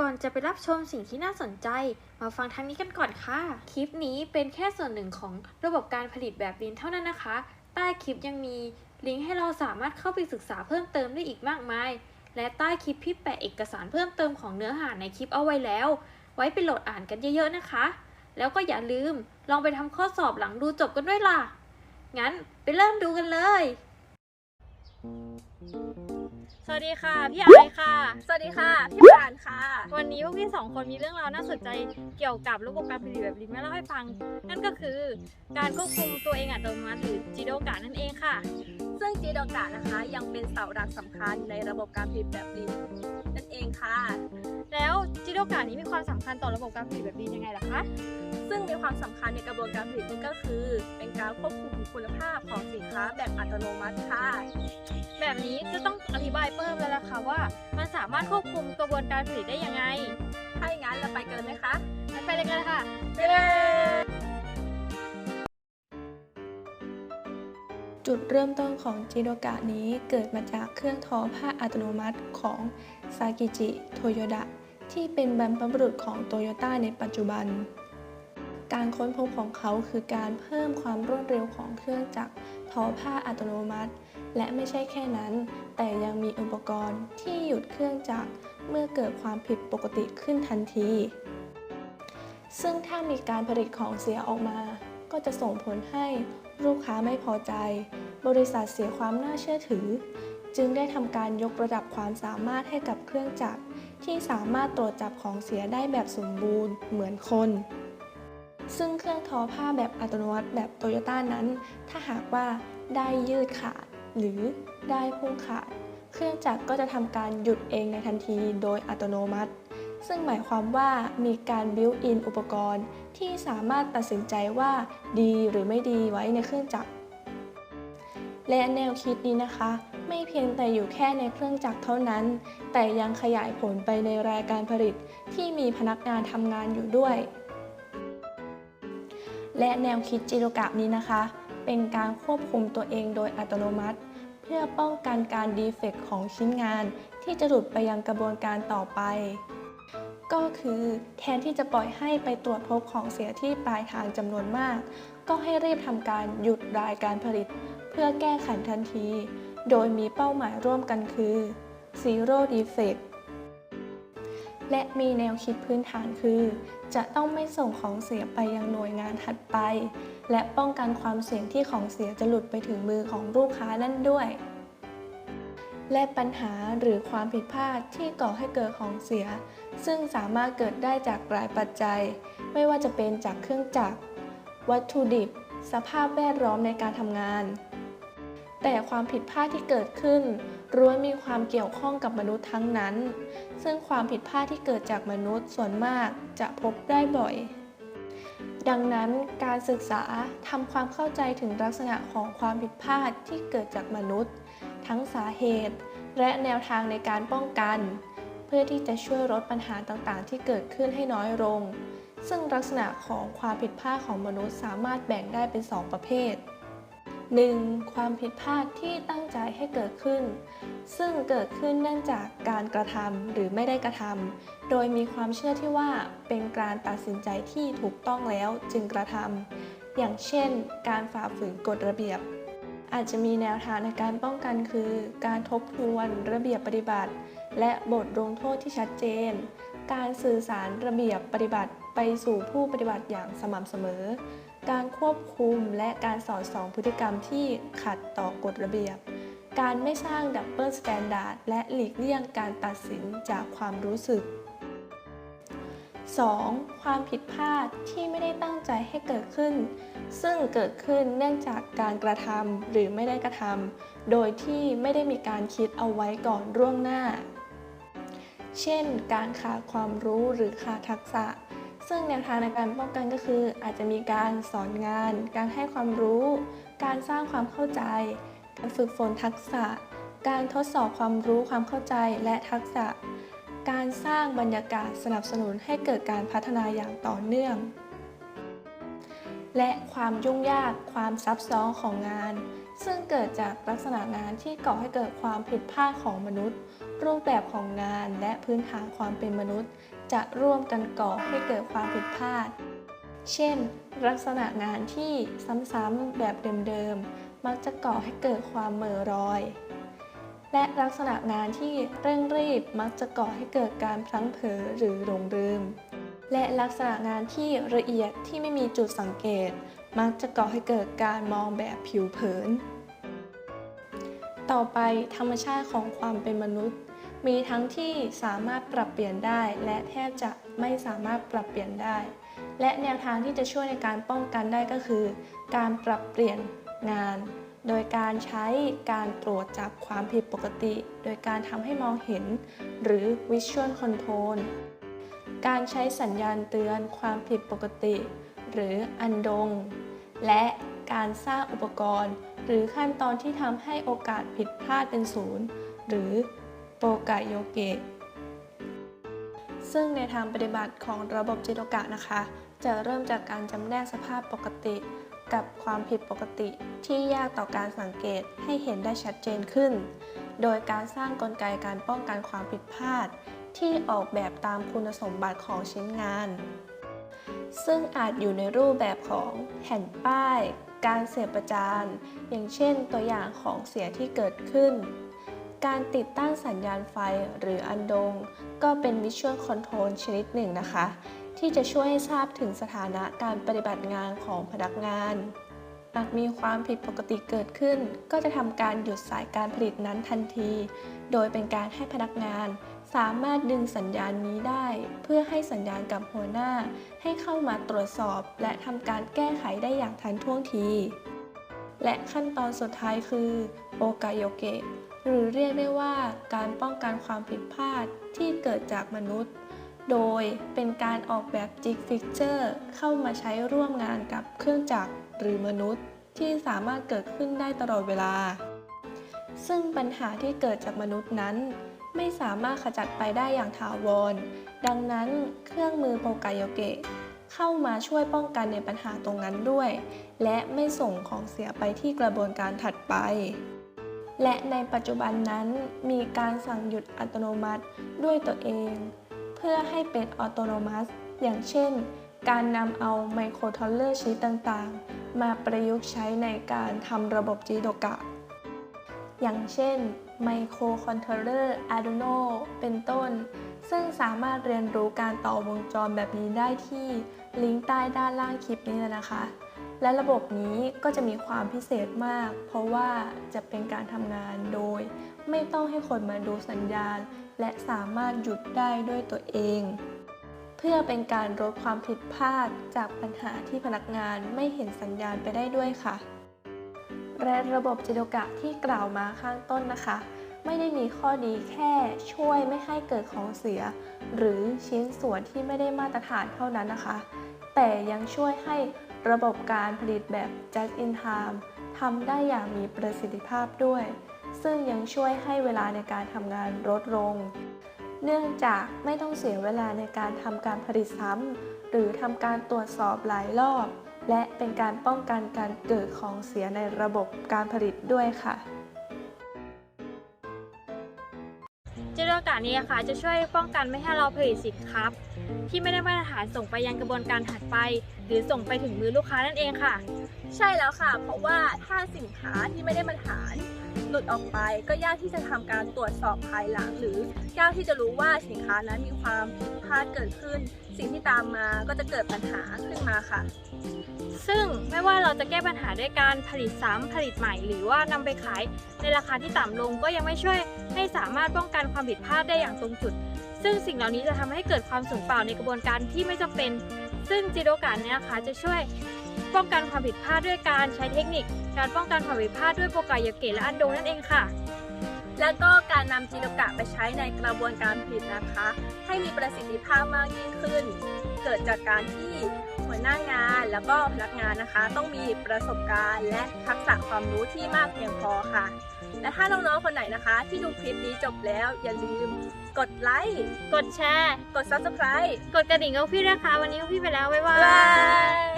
ก่อนจะไปรับชมสิ่งที่น่าสนใจ มาฟังทางนี้กันก่อนค่ะ คลิปนี้เป็นแค่ส่วนหนึ่งของระบบการผลิตแบบลินเท่านั้นนะคะ ใต้คลิปยังมีลิงก์ให้เราสามารถเข้าไปศึกษาเพิ่มเติมได้อีกมากมาย และใต้คลิปพี่แปะเอกสารเพิ่มเติมของเนื้อหาในคลิปเอาไว้แล้ว ไว้ไปโหลดอ่านกันเยอะๆนะคะ แล้วก็อย่าลืมลองไปทำข้อสอบหลังดูจบกันด้วยล่ะ งั้นไปเริ่มดูกันเลย สวัสดีค่ะพี่ไอายค่ะ สวัสดีค่ะ พี่ปานค่ะ วันนี้พวกพี่สองคนมีเรื่องราวน่าสนใจเกี่ยวกับระบบการผลิตแบบลิงมาเล่าให้ฟัง นั่นก็คือ การควบคุมตัวเองอัตโนมัติหรือจีโดกานั่นเองค่ะ ซึ่งจีดอกะนะคะ ยังเป็นเสาหลักสำคัญในระบบการผลิตแบบลินนั่นเองค่ะ แล้วจีโดกานี้มีความสำคัญต่อระบบการผลิตแบบลิงยังไงล่ะคะซึ่งมีความสำคัญในกระบวนการผลิตนี่ก็คือ เป็นการควบคุมคุณภาพของสินค้าแบบอัตโนมัติค่ะ แบบนี้จามารถควบคุมกระบวนการผลิตได้ยังไง ถ้าอย่างนั้นเราไปกันเลยไหมคะงั้นไปเลยกันเลยค่ะ ไปเลย จุดเริ่มต้นของจิโดกะนี้เกิดมาจากเครื่องทอผ้าอัตโนมัติของซากิจิโตโยดะที่เป็นบรรพบุรุษของโตโยต้าในปัจจุบัน การค้นพบของเขาคือการเพิ่มความรวดเร็วของเครื่องจักรทอผ้าอัตโนมัติ และไม่ใช่แค่นั้น แต่ยังมีอุปกรณ์ที่หยุดเครื่องจักรเมื่อเกิดความผิดปกติขึ้นทันที ซึ่งถ้ามีการผลิตของเสียออกมา ก็จะส่งผลให้ลูกค้าไม่พอใจ บริษัทเสียความน่าเชื่อถือ จึงได้ทำการยกระดับความสามารถให้กับเครื่องจักรที่สามารถตรวจจับของเสียได้แบบสมบูรณ์เหมือนคน ซึ่งเครื่องทอผ้าแบบอัตโนมัติแบบโตโยต้านั้น ถ้าหากว่าได้ยืดขาด หรือได้พุ่งขาด เครื่องจักรก็จะทำการหยุดเองในทันทีโดยอัตโนมัติ ซึ่งหมายความว่ามีการบิวอินอุปกรณ์ ที่สามารถตัดสินใจว่าดีหรือไม่ดีไว้ในเครื่องจักร และแนวคิดนี้นะคะ ไม่เพียงแต่อยู่แค่ในเครื่องจักรเท่านั้น แต่ยังขยายผลไปในรายการผลิตที่มีพนักงานทำงานอยู่ด้วยและแนวคิดจิโรกะนี้นะคะ เป็นการควบคุมตัวเองโดยอัตโนมัติ เพื่อป้องกันการดีเฟกต์ของชิ้นงานที่จะหลุดไปยังกระบวนการต่อไป ก็คือแทนที่จะปล่อยให้ไปตรวจพบของเสียที่ปลายทางจำนวนมาก ก็ให้รีบทำการหยุดรายการผลิต เพื่อแก้ไขทันที โดยมีเป้าหมายร่วมกันคือ Zero Defect และมีแนวคิดพื้นฐานคือ จะต้องไม่ส่งของเสียไปยังหน่วยงานถัดไป และป้องกันความเสี่ยงที่ของเสียจะหลุดไปถึงมือของลูกค้านั่นด้วย และปัญหาหรือความผิดพลาดที่ก่อให้เกิดของเสีย ซึ่งสามารถเกิดได้จากหลายปัจจัย ไม่ว่าจะเป็นจากเครื่องจักร วัตถุดิบ สภาพแวดล้อมในการทำงาน แต่ความผิดพลาดที่เกิดขึ้นล้วนมีความเกี่ยวข้องกับมนุษย์ทั้งนั้น ซึ่งความผิดพลาดที่เกิดจากมนุษย์ส่วนมากจะพบได้บ่อย ดังนั้นการศึกษาทำความเข้าใจถึงลักษณะของความผิดพลาดที่เกิดจากมนุษย์ ทั้งสาเหตุ และแนวทางในการป้องกัน เพื่อที่จะช่วยลดปัญหาต่างๆ ที่เกิดขึ้นให้น้อยลง ซึ่งลักษณะของความผิดพลาดของมนุษย์สามารถแบ่งได้เป็น 2 ประเภท 1. ความผิดพลาดที่ตั้งใจให้เกิดขึ้น ซึ่งเกิดขึ้นเนื่องจากการกระทำหรือไม่ได้กระทำโดยมีความเชื่อที่ว่าเป็นการตัดสินใจที่ถูกต้องแล้วจึงกระทำอย่างเช่น การฝ่าฝืนกฎระเบียบ อาจจะมีแนวทางในการป้องกันคือ การทบทวนระเบียบปฏิบัติ และบทลงโทษที่ชัดเจน การสื่อสารระเบียบปฏิบัติไปสู่ผู้ปฏิบัติอย่างสม่ำเสมอ การควบคุมและการสอดส่องพฤติกรรมที่ขัดต่อกฎระเบียบ การไม่สร้างดับเบิลสแตนดาร์ดและหลีกเลี่ยงการตัดสินจากความรู้สึก 2. ความผิดพลาดที่ไม่ได้ตั้งใจให้เกิดขึ้น ซึ่งเกิดขึ้นเนื่องจากการกระทำหรือไม่ได้กระทำโดยที่ไม่ได้มีการคิดเอาไว้ก่อนล่วงหน้า เช่น การขาดความรู้หรือขาดทักษะ ซึ่งแนวทางในการป้องกันก็คือ อาจจะมีการสอนงาน การให้ความรู้ การสร้างความเข้าใจ การฝึกฝนทักษะ การทดสอบความรู้ความเข้าใจและทักษะ การสร้างบรรยากาศสนับสนุนให้เกิดการพัฒนาอย่างต่อเนื่อง และความยุ่งยากความซับซ้อนของงาน ซึ่งเกิดจากลักษณะงานที่ก่อให้เกิดความผิดพลาดของมนุษย์ รูปแบบของงานและพื้นฐานความเป็นมนุษย์ จะร่วมกันก่อให้เกิดความผิดพลาด เช่น ลักษณะงานที่ซ้ำๆแบบเดิมๆ มักจะก่อให้เกิดความเหม่อรอย และลักษณะงานที่เร่งรีบมักจะก่อให้เกิดการพลั้งเผลอหรือหลงลืม และลักษณะงานที่ละเอียดที่ไม่มีจุดสังเกต มักจะก่อให้เกิดการมองแบบผิวเผิน ต่อไปธรรมชาติของความเป็นมนุษย์ มีทั้งที่สามารถปรับเปลี่ยนได้ และแทบจะไม่สามารถปรับเปลี่ยนได้ และแนวทางที่จะช่วยในการป้องกันได้ก็คือ การปรับเปลี่ยนงาน โดยการใช้การตรวจจับความผิดปกติ โดยการทำให้มองเห็น หรือ Visual Control การใช้สัญญาณเตือนความผิดปกติ หรืออันดง และการสร้างอุปกรณ์ หรือขั้นตอนที่ทำให้โอกาสผิดพลาดเป็นศูนย์หรือ โปรกะโยเกะ ซึ่งในทางปฏิบัติของระบบจิโตกะนะคะ จะเริ่มจากการจำแนกสภาพปกติ กับความผิดปกติที่ยากต่อการสังเกตให้เห็นได้ชัดเจนขึ้น โดยการสร้างกลไกการป้องกันความผิดพลาด ที่ออกแบบตามคุณสมบัติของชิ้นงาน ซึ่งอาจอยู่ในรูปแบบของแผ่นป้าย การเสียประจาน อย่างเช่นตัวอย่างของเสียที่เกิดขึ้น การติดตั้งสัญญาณไฟหรืออันดง ก็เป็น Visual Control ชนิดหนึ่งนะคะ ที่จะช่วยให้ทราบถึงสถานะการปฏิบัติงานของพนักงานหากมีความผิดปกติเกิดขึ้น ก็จะทำการหยุดสายการผลิตนั้นทันที โดยเป็นการให้พนักงาน สามารถดึงสัญญาณนี้ได้ เพื่อให้สัญญาณกับหัวหน้า ให้เข้ามาตรวจสอบ และทำการแก้ไขได้อย่างทันท่วงที และขั้นตอนสุดท้ายคือโอกาโยเกะ หรือเรียกได้ว่าการป้องกันความผิดพลาดที่เกิดจากมนุษย์ โดยเป็นการออกแบบจิกฟิกเจอร์เข้ามาใช้ร่วมงานกับเครื่องจักรหรือมนุษย์ที่สามารถเกิดขึ้นได้ตลอดเวลา ซึ่งปัญหาที่เกิดจากมนุษย์นั้น ไม่สามารถขจัดไปได้อย่างถาวร ดังนั้นเครื่องมือโปกายโยเกะเข้ามาช่วยป้องกันในปัญหาตรงนั้นด้วย และไม่ส่งของเสียไปที่กระบวนการถัดไป และในปัจจุบันนั้นมีการสั่งหยุดอัตโนมัติด้วยตัวเอง เพื่อให้เป็นออโตโนมัสอย่างเช่น การนำเอาไมโครทอลเลอร์ชีตต่างๆ มาประยุกต์ใช้ในการทำระบบจีโดกะ อย่างเช่นไมโครคอนโทรเลอร์ Arduino เป็นต้น ซึ่งสามารถเรียนรู้การต่อวงจรแบบนี้ได้ที่ลิงก์ใต้ด้านล่างคลิปนี้เลยนะคะ และระบบนี้ก็จะมีความพิเศษมาก เพราะว่าจะเป็นการทำงานโดย ไม่ต้องให้คนมาดูสัญญาณ และสามารถหยุดได้ด้วยตัวเอง เพื่อเป็นการลดความผิดพลาดจากปัญหาที่พนักงานไม่เห็นสัญญาณไปได้ด้วยค่ะและระบบจิโดกะที่กล่าวมาข้างต้นนะคะ ไม่ได้มีข้อดีแค่ช่วยไม่ให้เกิดของเสีย หรือชิ้นส่วนที่ไม่ได้มาตรฐานเท่านั้นนะคะ แต่ยังช่วยให้ระบบการผลิตแบบ just in time ทำได้อย่างมีประสิทธิภาพด้วย ซึ่งยังช่วยให้เวลาในการทำงานลดลง เนื่องจากไม่ต้องเสียเวลาในการทำการผลิตซ้ำหรือทำการตรวจสอบหลายรอบ และเป็นการป้องกันการเกิดของเสียในระบบการผลิตด้วยค่ะ จะนี้นะคะจะช่วยป้องกันไม่ให้เราผลิตสินค้าที่ไม่ได้มาตรฐานส่งไปยังกระบวนการถัดไป หรือส่งไปถึงมือลูกค้านั่นเองค่ะ ใช่แล้วค่ะ เพราะว่าถ้าสินค้าที่ไม่ได้มาตรฐานหลุดออกไปก็ยากที่จะทำการตรวจสอบภายหลัง หรือยากที่จะรู้ว่าสินค้านั้นมีความผิดพลาดเกิดขึ้น สิ่งที่ตามมาก็จะเกิดปัญหาขึ้นมาค่ะ ซึ่งไม่ว่าเราจะแก้ปัญหาด้วยการผลิตซ้ำผลิตใหม่ หรือว่านำไปขายในราคาที่ต่ำลงก็ยังไม่ช่วย ให้สามารถป้องกันความผิดพลาดได้อย่างตรงจุด ซึ่งสิ่งเหล่านี้จะทำให้เกิดความสูญเปล่าในกระบวนการที่ไม่จำเป็น ซึ่งจิโดกะเนี่ยนะคะจะช่วยป้องกันความผิดพลาดด้วยการใช้เทคนิค การป้องกันความผิดพลาดด้วยโปรไกายเกะและอันโดนั่นเองค่ะ แล้วก็การนำจิโดกะไปใช้ในกระบวนการผลิตนะคะ ให้มีประสิทธิภาพมากยิ่งขึ้น เกิดจากการที่หัวหน้างานแล้วก็พนักงานนะคะ ต้องมีประสบการณ์และทักษะความรู้ที่มากเพียงพอค่ะ และถ้าน้องๆคนไหนนะคะ ที่ดูคลิปนี้จบแล้ว อย่าลืมกดไลค์กดแชร์ กด subscribe กดกระดิ่งกับพี่ด้วยค่ะวันนี้พี่ไปแล้ว บ๊ายบาบ๊ายบาย ย